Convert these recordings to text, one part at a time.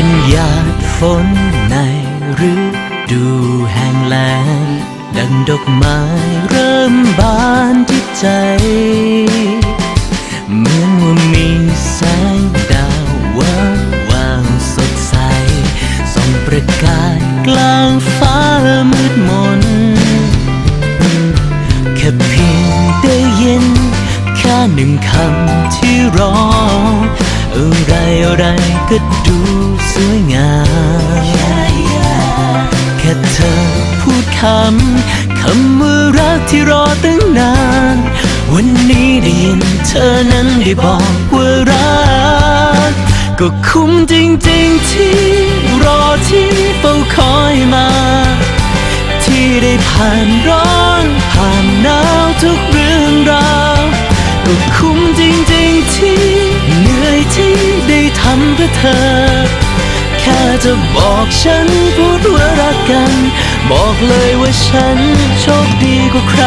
เป็นหยาดฝนในฤดูแห้งแล้งดังดอกไม้เริ่มบานที่ใจ เหมือนว่ามีแสงดาววางวางสดใสส่องประกายกลางฟ้ามืดมน แค่เพียงได้ยินแค่หนึ่งคำที่ร้อง อะไรอะไรก็ดูสวยงาม แค่เธอพูดคำ คำว่ารักที่รอตั้งนาน วันนี้ได้ยินเธอนั้นได้บอกว่ารัก ก็คุ้มจริงๆที่รอที่เฝ้าคอยมา ที่ได้ผ่านร้อนผ่านหนาวทุกเรื่องราว ก็คุ้มจริงๆที่ พื่อเธอ แค่จะบอกฉันพูดว่ารักกัน บอกเลยว่าฉันโชคดีกว่าใคร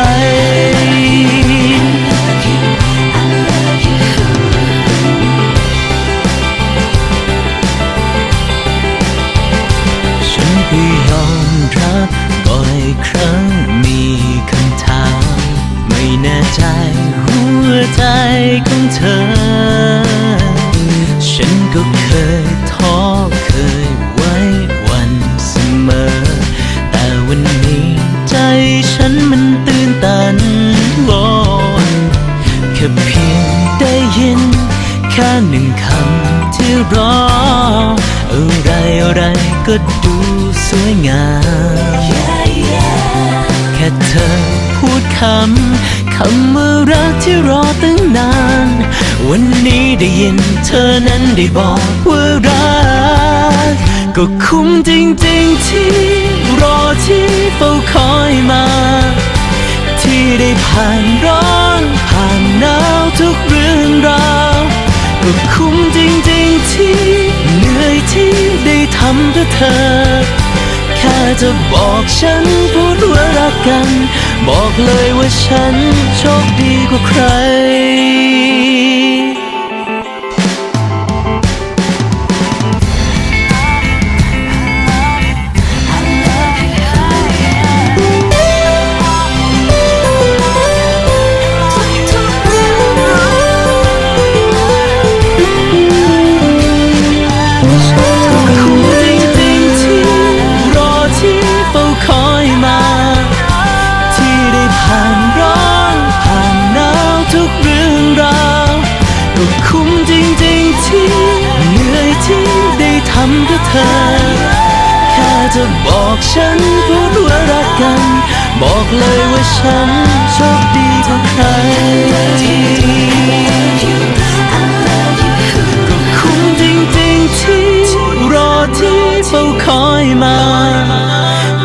ฉันก็ยอมรับบ่อยครั้งมีคำถาม ไม่แน่ใจหัวใจของเธอ ตื่นตันวอนแค่เพียงได้ยิน แค่หนึ่งคำที่รอ อะไรอะไรก็ดูสวยงามแค่เธอพูดคำ คำว่ารักที่รอตั้งนาน วันนี้ได้ยินเธอนั้นได้บอกว่ารัก ก็คุ้มจริงๆที่รอที่เฝ้าคอยมา ที่ได้ผ่านร้อนผ่านหนาวทุกเรื่องราวก็คุ้มจริงๆที่เหนื่อยที่ได้ทำเพื่อเธอ แค่จะบอกฉันพูดว่ารักกัน บอกเลยว่าฉันโชคดีกว่าใคร แค่จะบอกฉันพูดว่ารักกัน บอกเลยว่าฉันโชคดีกว่าใครก็คุ้มจริงๆที่รอที่เฝ้าคอยมา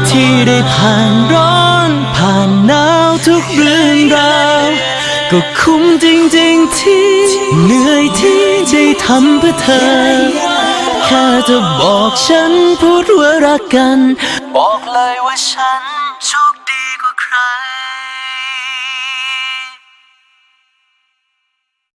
ที่ได้ผ่านร้อนผ่านหนาวทุกเรื่องราวก็คุ้มจริงๆที่เหนื่อยที่ได้ทำเพื่อเธอ แค่เธอบอกฉันพูดว่ารักกัน บอกเลยว่าฉัน